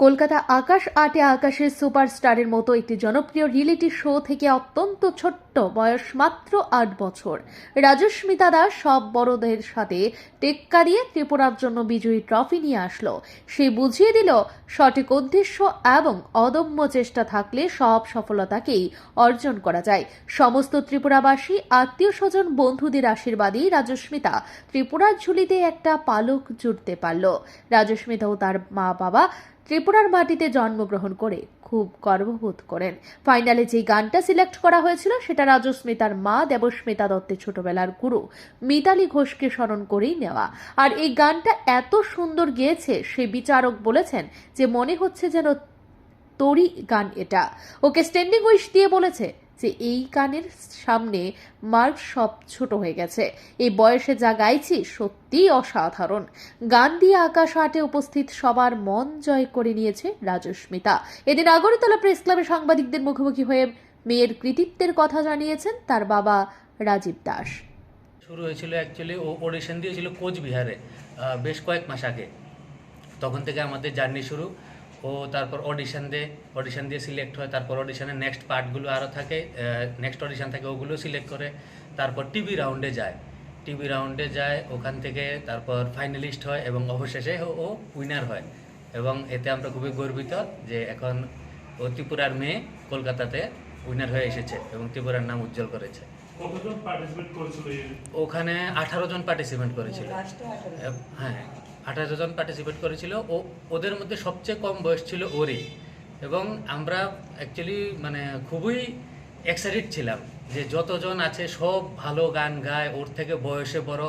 কলকাতা আকাশ আটে আকাশের সুপারস্টারের মতো একটি জনপ্রিয় রিয়েলিটি শো থেকে অত্যন্ত ছোট্ট বয়স মাত্র আট বছর। রাজস্মিতা দাস সব বড়দের সাথে টেক্কা দিয়ে ত্রিপুরার জন্য বিজয়ী ট্রফি নিয়ে আসলো। সে বুঝিয়ে দিল, সঠিক উদ্দেশ্য এবং অদম্য চেষ্টা থাকলে সব সফলতাকেই অর্জন করা যায়। সমস্ত ত্রিপুরাবাসী, আত্মীয় স্বজন, বন্ধুদের আশীর্বাদেই রাজস্মিতা ত্রিপুরার ঝুলিতে একটা পালক জুড়তে পারল। রাজস্মিতা ও তার মা বাবা ত্রিপুরার মাটিতে জন্মগ্রহণ করে খুব গর্ববোধ করেন। ফাইনালে যে গানটা সিলেক্ট করা হয়েছিল, সেটা রাজস্মিতার মা দেবস্মিতা দত্তের ছোটবেলার গুরু। মিতালি ঘোষকে স্মরণ করেই নেওয়া। আর এই গানটা এত সুন্দর গেয়েছে, সে বিচারক বলেছেন যে মনে হচ্ছে যেন তরি গান এটা। ওকে স্ট্যান্ডিং উইশ দিয়ে বলেছে যে এই গানের সামনে মার্ক সব ছোট হয়ে গেছে। এই বয়সে যা গাইছি সত্যিই অসাধারণ। গান দিয়ে আকাশ আটে উপস্থিত সবার মন জয় করে নিয়েছে রাজস্মিতা এদিন আগরতলা প্রেস ক্লাবে সাংবাদিকদের মুখোমুখি হয়ে মেয়ের কৃতিত্বের কথা জানিয়েছেন তার বাবা রাজীব দাস। শুরু হয়েছিল অ্যাকচুয়ালি ও অডিশন দিয়েছিল কোচবিহারে বেশ কয়েক মাস আগে। তখন থেকে আমাদের জার্নি শুরু। ও তারপর অডিশন দিয়ে অডিশন দিয়ে সিলেক্ট হয়, তারপর অডিশনের নেক্সট পার্টগুলো আরও থাকে নেক্সট অডিশন থাকে ওগুলো সিলেক্ট করে, তারপর টিভি রাউন্ডে যায়। টিভি রাউন্ডে যায়, ওখান থেকে তারপর ফাইনালিস্ট হয় এবং অবশেষে ও উইনার হয়। এবং এতে আমরা খুবই গর্বিত যে এখন ও ত্রিপুরার মেয়ে কলকাতাতে উইনার হয়ে এসেছে এবং ত্রিপুরার নাম উজ্জ্বল করেছে। কতজন পার্টিসিপেট করেছিল এই ওখানে আঠারো জন পার্টিসিপেট করেছিল। হ্যাঁ আঠারো জন পার্টিসিপেট করেছিল। ও ওদের মধ্যে সবচেয়ে কম বয়স ছিল ওরই। এবং আমরা অ্যাকচুয়ালি মানে খুবই এক্সাইটেড ছিলাম যে যতজন আছে সব ভালো গান গায় ওর থেকে বয়সে বড়।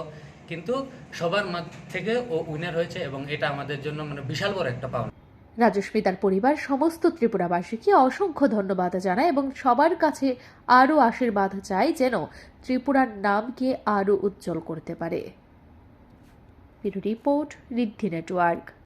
কিন্তু সবার থেকে ও উইনার হয়েছে এবং এটা আমাদের জন্য মানে বিশাল বড় একটা পাওনা। রাজস্মিতার পরিবার, সমস্ত ত্রিপুরাবাসীকে অসংখ্য ধন্যবাদ জানায় এবং সবার কাছে আরও আশীর্বাদ চায় যেন ত্রিপুরার নামকে আরও উজ্জ্বল করতে পারে। Report, Riddhi network.